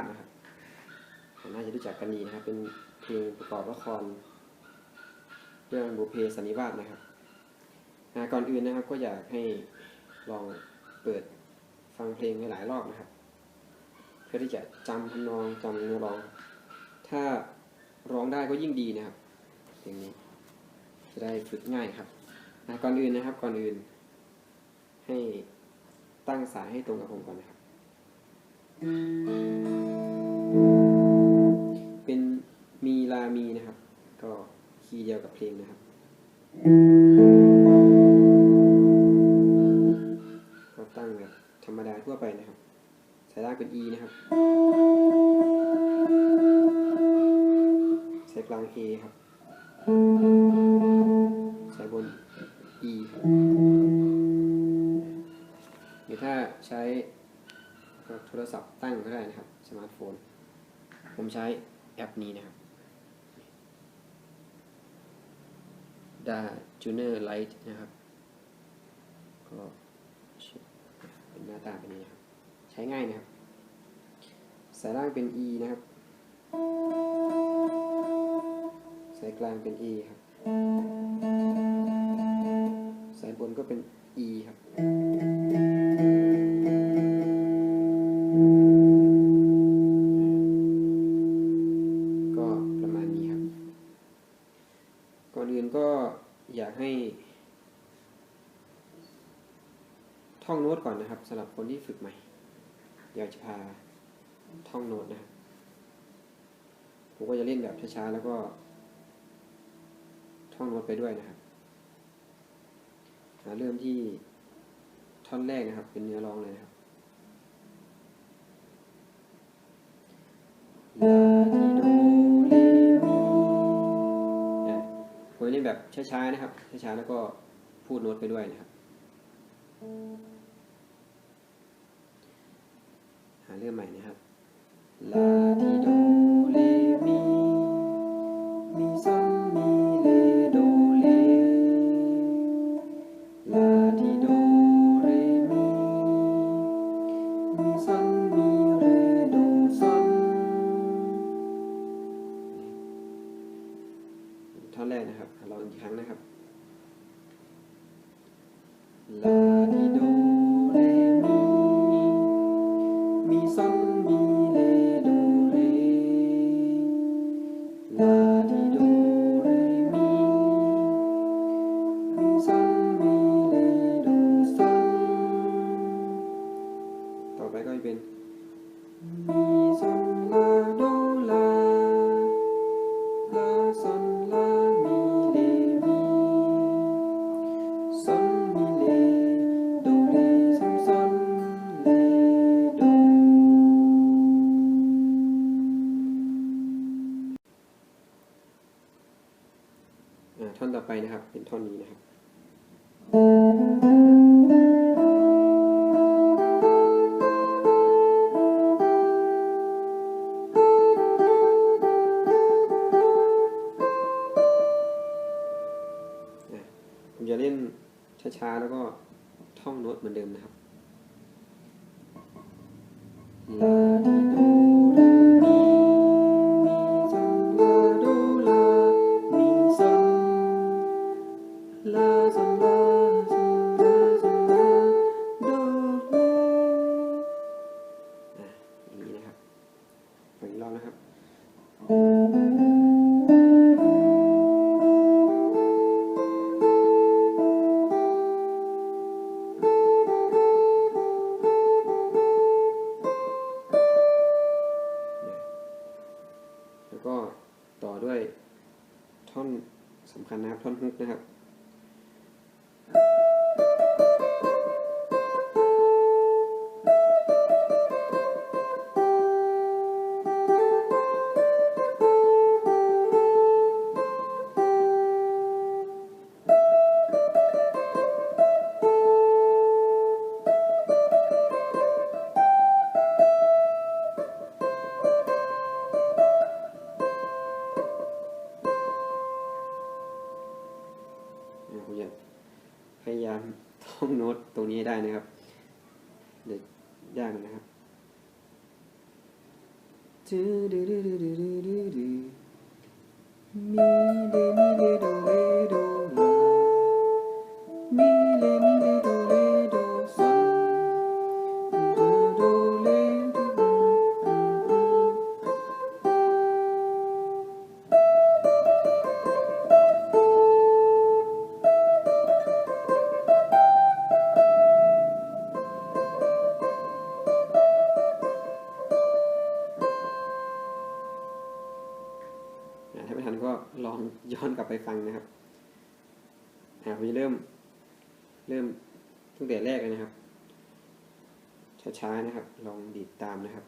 พเพสันนิวาสนะครับน่าจะรู้จักกันดีนะครับเป็นเพลงประกอบละครเรื่องบุเพสันนิวาสนะครับก่อนอื่นนะครับก็อยากให้ลองเปิดฟังเพลงไว้หลายรอบนะครับ เพื่อที่จะจำทำนองจำเนื้อร้อง ถ้าร้องได้ก็ยิ่งดีนะครับเพลงนี้จะได้ฝึกง่ายครับก่อนอื่นนะครับก่อนอื่น ให้ตั้งสายให้ตรงกับผมก่อนนะครับ เป็นมีลามีนะครับ ก็คีย์เดียวกับเพลงนะครับ ก็ตั้งแบบธรรมดาทั่วไปนะครับสายล่างเป็น E นะครับสายกลาง A ครับ ตั้งก็ได้นะครับสมาร์ทโฟน ผมใช้แอปนี้นะครับ Da Tuner Lite นะครับ ก็เป็นหน้าตาเป็นนี้นะครับ ใช้ง่ายนะครับ สายล่างเป็น E นะครับ สายกลางเป็น A ครับ สายบนก็เป็น E ครับ ตก่อนนะครับสำหรับคนที่ฝึกใหม่อยากจะพาท่องโน้ตนะครับ ผมก็จะเล่นแบบช้าๆแล้วก็ท่องโน้ตไปด้วยนะครับเริ่มที่ท่อนแรกนะครับ เป็นเนื้อร้องเลยนะครับลาทีโดเรมีอะผมเล่นแบบช้าๆนะครับช้าๆแล้วก็พูดโน้ตไปด้วยนะครับหา เรื่องใหม่นะครับลาทีโดเรมีมีซอนมีเลโดเลลาทีโดเรมีมีซอนมีเรโดซอนท่อนแรกนะครับลองอีกครั้งนะครับ ท่อนต่อไปนะครับ เป็นท่อนนี้นะครับอะผมจะเล่นช้าๆ แล้วก็ท่องโน้ตเหมือนเดิมนะครับล อีกรอบนะครับ นี้ได้นะครับ เดี๋ยวยากนะครับ ย้อนกลับไปฟังนะครับอ่าผมจะเริ่ม เริ่มตั้งแต่แรกเลยนะครับ ช้าๆนะครับ ลองดีดตามนะครับ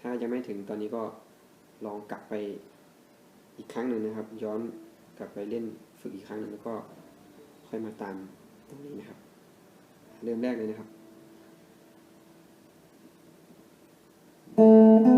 ถ้ายังไม่ถึงตอนนี้ก็ลองกลับไปอีกครั้งหนึ่งนะครับ ย้อนกลับไปเล่นฝึกอีกครั้งหนึ่งแล้วก็ค่อยมาตามตรงนี้นะครับ เริ่มแรกเลยนะครับอ่า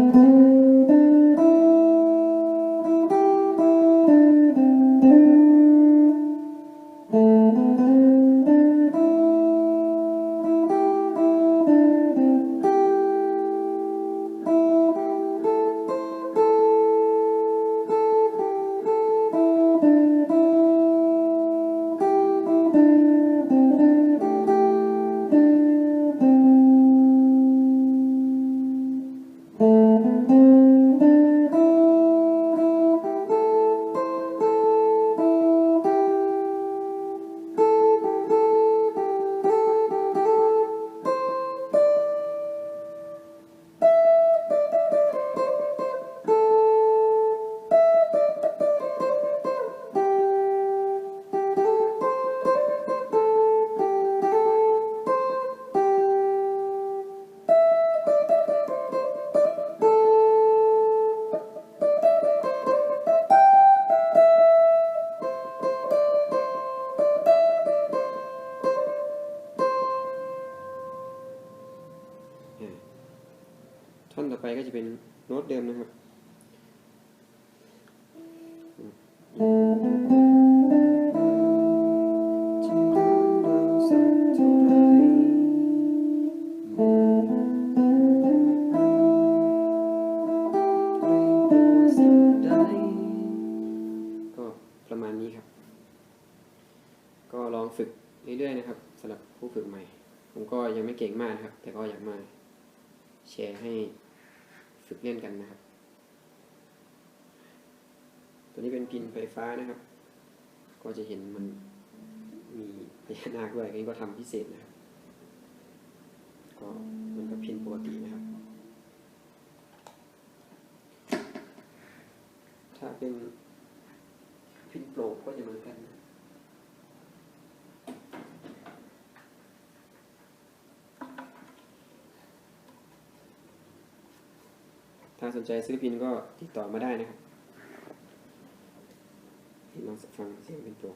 สำหรับผู้ฝึกใหม่ ผมก็ยังไม่เก่งมากนะครับ แต่ก็อยากมาแชร์ให้ฝึกเล่นกันนะครับ ตัวนี้เป็นพินไฟฟ้านะครับ ก็จะเห็นมันมีพญานาคด้วยอันนี้ก็ทำพิเศษนะครับ ก็เหมันกับพินปกตินะครับ ถ้าเป็นพินโปรก็จะเหมือนกันนะาสนใจศิลปินก็ติดต่อมาได้นะครับให้ลองฟังเสียงเป็นตัว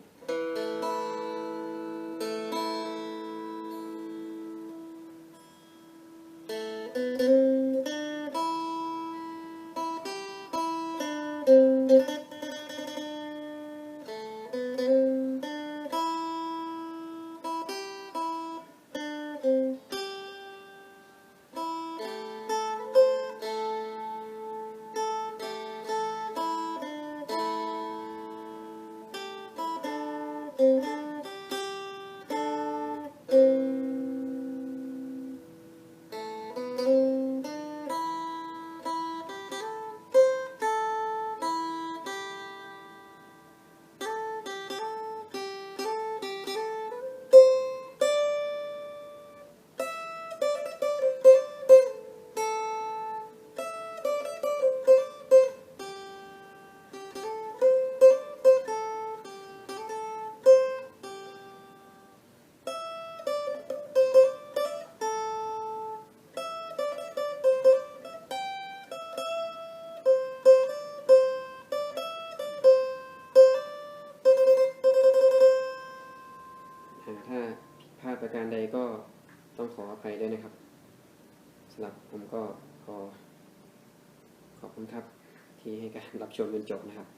ต้องขออภัยด้วยนะครับสำหรับผมก็ขอขอบคุณครับที่ให้การรับชมจนจบนะครับ